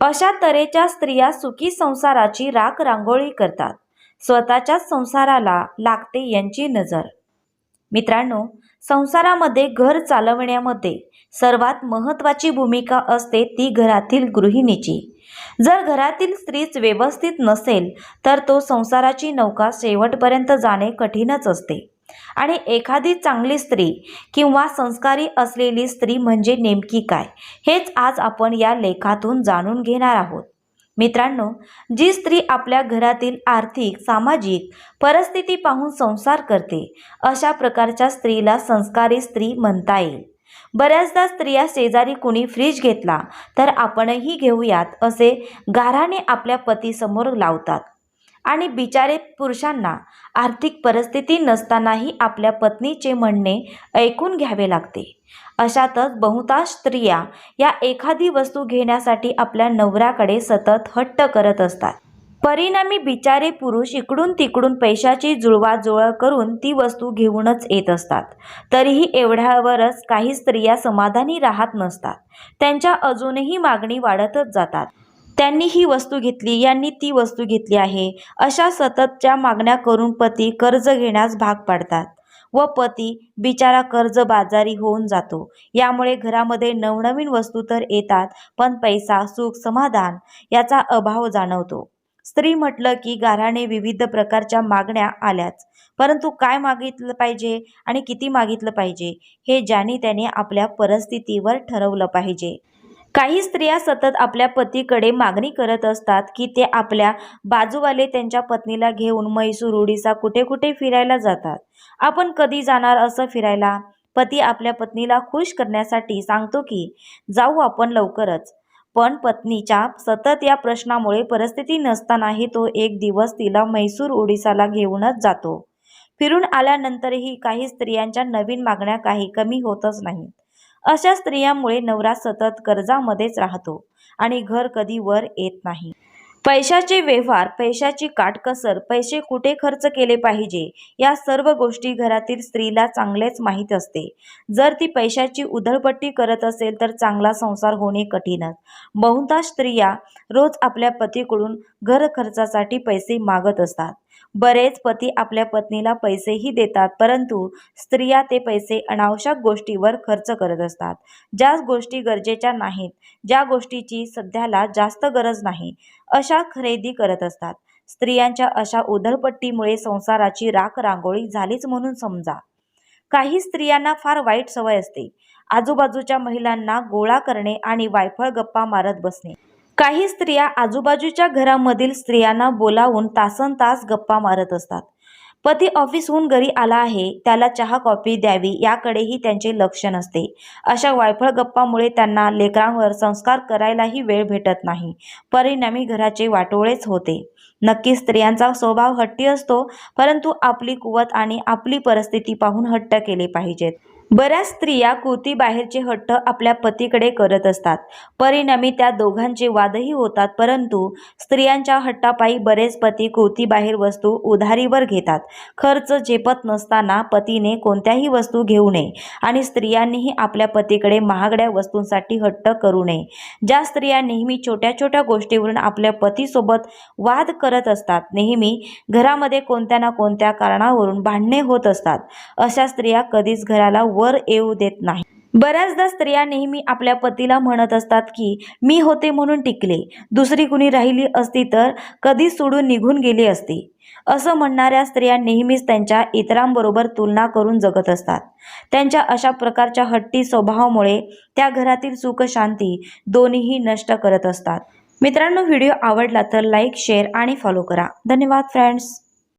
अशा तऱ्हेच्या स्त्रिया सुखी संसाराची राख रांगोळी करतात. स्वतःच्याच संसाराला लागते यांची नजर. मित्रांनो संसारामध्ये घर चालवण्यामध्ये सर्वात महत्त्वाची भूमिका असते ती घरातील गृहिणीची. जर घरातील स्त्रीच व्यवस्थित नसेल तर तो संसाराची नौका शेवटपर्यंत जाणे कठीणच असते. आणि एखादी चांगली स्त्री किंवा संस्कारी असलेली स्त्री म्हणजे नेमकी काय? हेच आज आपण या लेखातून जाणून घेणार आहोत. मित्रांनो जी स्त्री आपल्या घरातील आर्थिक सामाजिक परिस्थिती पाहून संसार करते अशा प्रकारच्या स्त्रीला संस्कारी स्त्री म्हणता येईल. बऱ्याचदा स्त्रिया शेजारी कुणी फ्रीज घेतला तर आपणही घेऊयात असे गाराने आपल्या पतीसमोर लावतात. आणि बिचारे पुरुषांना आर्थिक परिस्थिती नसतानाही आपल्या पत्नीचे म्हणणे ऐकून घ्यावे लागते. अशातच बहुतांश स्त्रिया या एखादी वस्तू घेण्यासाठी आपल्या नवऱ्याकडे सतत हट्ट करत असतात. परिणामी बिचारे पुरुष इकडून तिकडून पैशाची जुळवाजुळव करून ती वस्तू घेऊनच येत असतात. तरीही एवढ्यावरच काही स्त्रिया समाधानी राहत नसतात. त्यांच्या अजूनही मागणी वाढतच जातात. त्यांनी ही वस्तू घेतली यांनी ती वस्तू घेतली आहे. अशा सततच्या मागण्या करून पती कर्ज घेण्यास भाग पाडतात व पती बिचारा कर्जबाजारी होऊन जातो. यामुळे घरामध्ये नवनवीन वस्तू तर येतात पण पैसा सुख समाधान याचा अभाव जाणवतो. स्त्री म्हटलं की गाराने विविध प्रकारच्या मागण्या आल्याच परंतु काय मागितलं पाहिजे आणि किती मागितलं पाहिजे हे ज्याने त्याने आपल्या परिस्थितीवर ठरवलं पाहिजे. काही स्त्रिया सतत आपल्या पतीकडे मागणी करत असतात की ते आपल्या बाजूवाले त्यांच्या पत्नीला घेऊन म्हैसूर उडीसा कुठे कुठे फिरायला जातात. आपण कधी जाणार असं फिरायला? पती आपल्या पत्नीला खुश करण्यासाठी सांगतो की जाऊ आपण लवकरच. पण पत्नीच्या सतत या प्रश्नामुळे परिस्थिती नसतानाही तो एक दिवस तिला म्हैसूर ओडिसाला घेऊनच जातो. फिरून आल्यानंतरही काही स्त्रियांच्या नवीन मागण्या काही कमी होतच नाहीत. अशा स्त्रियांमुळे नवरा सतत कर्जामध्येच राहतो आणि घर कधी वर येत नाही. पैशाचे व्यवहार पैशाची काटकसर पैसे कुठे खर्च केले पाहिजे या सर्व गोष्टी घरातील स्त्रीला चांगलेच माहीत असते. जर ती पैशाची उधळपट्टी करत असेल तर चांगला संसार होणे कठीणच. बहुतांश स्त्रिया रोज आपल्या पतीकडून घर खर्चासाठी पैसे मागत असतात. बरेच पती आपल्या पत्नीला पैसेही देतात परंतु स्त्रिया ते पैसे अनावश्यक गोष्टीवर खर्च करत असतात. ज्या गोष्टी गरजेच्या नाहीत ज्या गोष्टीची सध्याला जास्त गरज नाही अशा खरेदी करत असतात. स्त्रियांच्या अशा उधळपट्टीमुळे संसाराची राख रांगोळी झालीच म्हणून समजा. काही स्त्रियांना फार वाईट सवय असते. आजूबाजूच्या महिलांना गोळा करणे आणि वायफळ गप्पा मारत बसणे. काही स्त्रिया आजूबाजूच्या घरामधील स्त्रियांना बोलावून तासन तास गप्पा मारत असतात. पती ऑफिसहून घरी आला आहे त्याला चहा कॉफी द्यावी याकडेही त्यांचे लक्ष नसते. अशा वायफळ गप्पामुळे त्यांना लेकरांवर संस्कार करायलाही वेळ भेटत नाही. परिणामी घराचे वाटोळेच होते. नक्की स्त्रियांचा स्वभाव हट्टी असतो परंतु आपली कुवत आणि आपली परिस्थिती पाहून हट्ट केले पाहिजेत. बऱ्याच स्त्रिया कुर्ती बाहेरचे हट्ट आपल्या पतीकडे करत असतात. परिणामी त्या दोघांचे वादही होतात परंतु स्त्रियांच्या हट्टापायी बरेच पती कुर्ती बाहेर वस्तू उधारीवर घेतात. खर्च झेपत नसताना पतीने कोणत्याही वस्तू घेऊ नये आणि स्त्रियांनीही आपल्या पतीकडे महागड्या वस्तूंसाठी हट्ट करू नये. ज्या स्त्रिया नेहमी छोट्या छोट्या गोष्टीवरून आपल्या पतीसोबत वाद करत असतात नेहमी घरामध्ये कोणत्या ना कोणत्या कारणावरून भांडणे होत असतात. अशा स्त्रिया कधीच घराला वर येऊ देत नाही. बऱ्याचदा स्त्रिया नेहमी आपल्या पतीला म्हणत असतात की मी होते म्हणून टिकले. दुसरी कुणी राहिली असती तर कधी सोडून निघून गेली असती. असं म्हणणाऱ्या स्त्रिया नेहमीच त्यांच्या इतरांबरोबर तुलना करून जगत असतात. त्यांच्या अशा प्रकारच्या हट्टी स्वभावामुळे त्या घरातील सुख शांती दोन्हीही नष्ट करत असतात. मित्रांनो व्हिडिओ आवडला तर लाईक शेअर आणि फॉलो करा. धन्यवाद फ्रेंड्स!